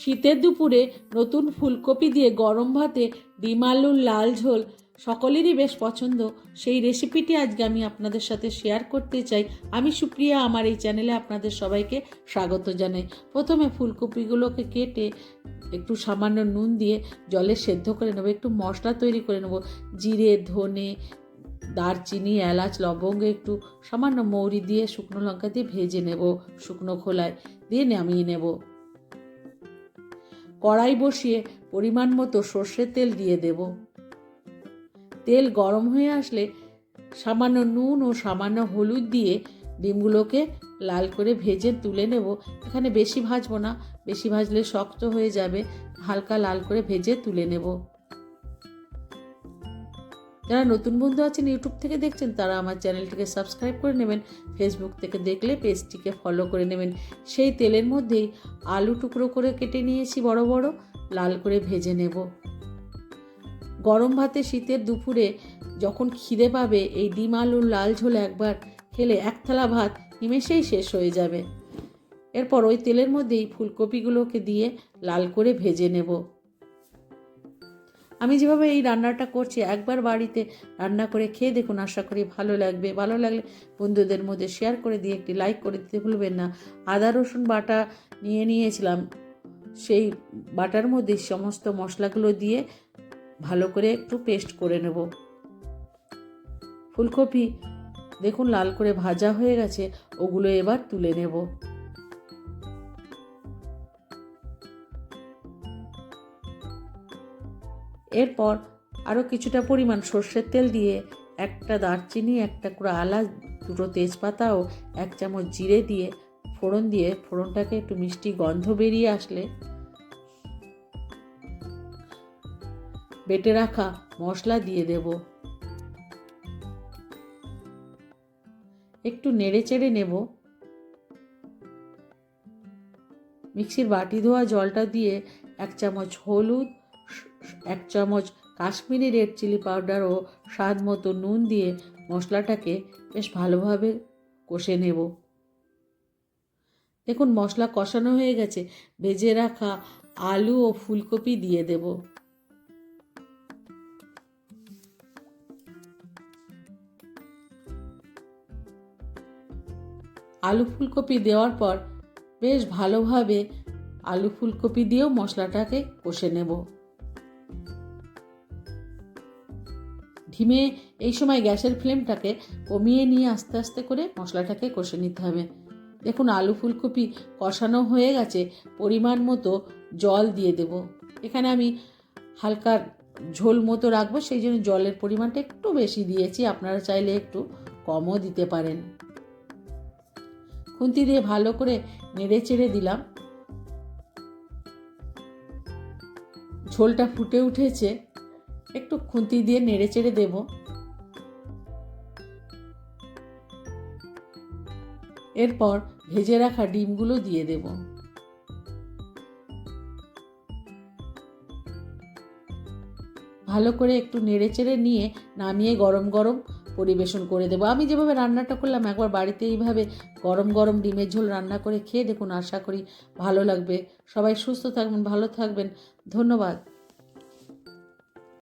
শীতের দুপুরে নতুন ফুলকপি দিয়ে গরম ভাতে ডিম, আলুর লাল ঝোল সকলেরই বেশ পছন্দ। সেই রেসিপিটি আজকে আমি আপনাদের সাথে শেয়ার করতে চাই। আমি সুপ্রিয়া, আমার এই চ্যানেলে আপনাদের সবাইকে স্বাগত জানাই। প্রথমে ফুলকপিগুলোকে কেটে একটু সামান্য নুন দিয়ে জলে সেদ্ধ করে নেব। একটু মশলা তৈরি করে নেব। জিরে, ধনে, দারচিনি, এলাচ, লবঙ্গ একটু সামান্য মৌরি দিয়ে শুকনো লঙ্কা দিয়ে ভেজে নেব। শুকনো খোলায় দিয়ে নামিয়ে নেব। কড়াই বসিয়ে পরিমাণ মতো সর্ষের তেল দিয়ে দেব। তেল গরম হয়ে আসলে সামান্য নুন ও সামান্য হলুদ দিয়ে ডিমগুলোকে লাল করে ভেজে তুলে নেব। এখানে বেশি ভাজবো না, বেশি ভাজলে শক্ত হয়ে যাবে, হালকা লাল করে ভেজে তুলে নেব। যারা নতুন বন্ধু আছেন ইউটিউব থেকে দেখছেন, তারা আমার চ্যানেলটিকে সাবস্ক্রাইব করে নেবেন। ফেসবুক থেকে দেখলে পেজটিকে ফলো করে নেবেন। সেই তেলের মধ্যেই আলু টুকরো করে কেটে নিয়েছি বড় বড়, লাল করে ভেজে নেব। গরম ভাতে শীতের দুপুরে যখন খিদে পাবে, এই ডিম আলুর লাল ঝোল একবার খেলে এক থালা ভাত নিমেষেই শেষ হয়ে যাবে। এরপর ওই তেলের মধ্যেই ফুলকপিগুলোকে দিয়ে লাল করে ভেজে নেব। আমি যেভাবে এই রান্নাটা করছি, একবার বাড়িতে রান্না করে খেয়ে দেখুন, আশা করি ভালো লাগবে। ভালো লাগলে বন্ধুদের মধ্যে শেয়ার করে দিয়ে একটি লাইক করে দিতে ভুলবেন না। আদা, রসুন বাটা নিয়ে নিয়েছিলাম। সেই বাটার মধ্যে সমস্ত মশলাগুলো দিয়ে ভালো করে একটু পেস্ট করে নেব। ফুলকপি দেখুন, লাল করে ভাজা হয়ে গেছে। ওগুলো এবার তুলে নেব। এরপর আরও কিছুটা পরিমাণ সর্ষের তেল দিয়ে একটা দারচিনি, একটা করে আলা দুটো তেজপাতা ও এক চামচ জিরে দিয়ে ফোড়ন দিয়ে ফোড়নটাকে একটু মিষ্টি গন্ধ বেরিয়ে আসলে বেটে রাখা মশলা দিয়ে দেব। একটু নেড়ে চেড়ে নেব। মিক্সির বাটি ধোয়া জলটা দিয়ে এক চামচ হলুদ এক চামচ কাশ্মীরি রেড চিলি পাউডার ও স্বাদ মতো নুন দিয়ে মশলাটাকে বেশ ভালোভাবে কষে নেব। দেখুন, মশলা কষানো হয়ে গেছে। ভেজে রাখা আলু ও ফুলকপি দিয়ে দেব। আলু ফুলকপি দেওয়ার পর বেশ ভালোভাবে আলু ফুলকপি দিয়েও মশলাটাকে কষে নেব। ধিমে এই সময় গ্যাসের ফ্লেমটাকে কমিয়ে নিয়ে আস্তে আস্তে করে মশলাটাকে কষে নিতে হবে। দেখুন, আলু ফুলকপি কষানো হয়ে গেছে, পরিমাণ মতো জল দিয়ে দেব। এখানে আমি হালকা ঝোল মতো রাখব, সেই জন্য জলের পরিমাণটা একটু বেশি দিয়েছি, আপনারা চাইলে একটু কমও দিতে পারেন। খুন্তি দিয়ে ভালো করে নেড়ে চেড়ে দিলাম। ঝোলটা ফুটে উঠেছে। একটু খুন্তি দিয়ে নেড়ে চেড়ে দেব। এরপর ভেজে রাখা ডিমগুলো দিয়ে দেব। ভালো করে একটু নেড়ে চেড়ে নিয়ে নামিয়ে গরম গরম পরিবেশন করে দেবো। আমি যেভাবে রান্নাটা করলাম, একবার বাড়িতে এইভাবে গরম গরম ডিমের ঝোল রান্না করে খেয়ে দেখুন, আশা করি ভালো লাগবে। সবাই সুস্থ থাকবেন, ভালো থাকবেন। ধন্যবাদ।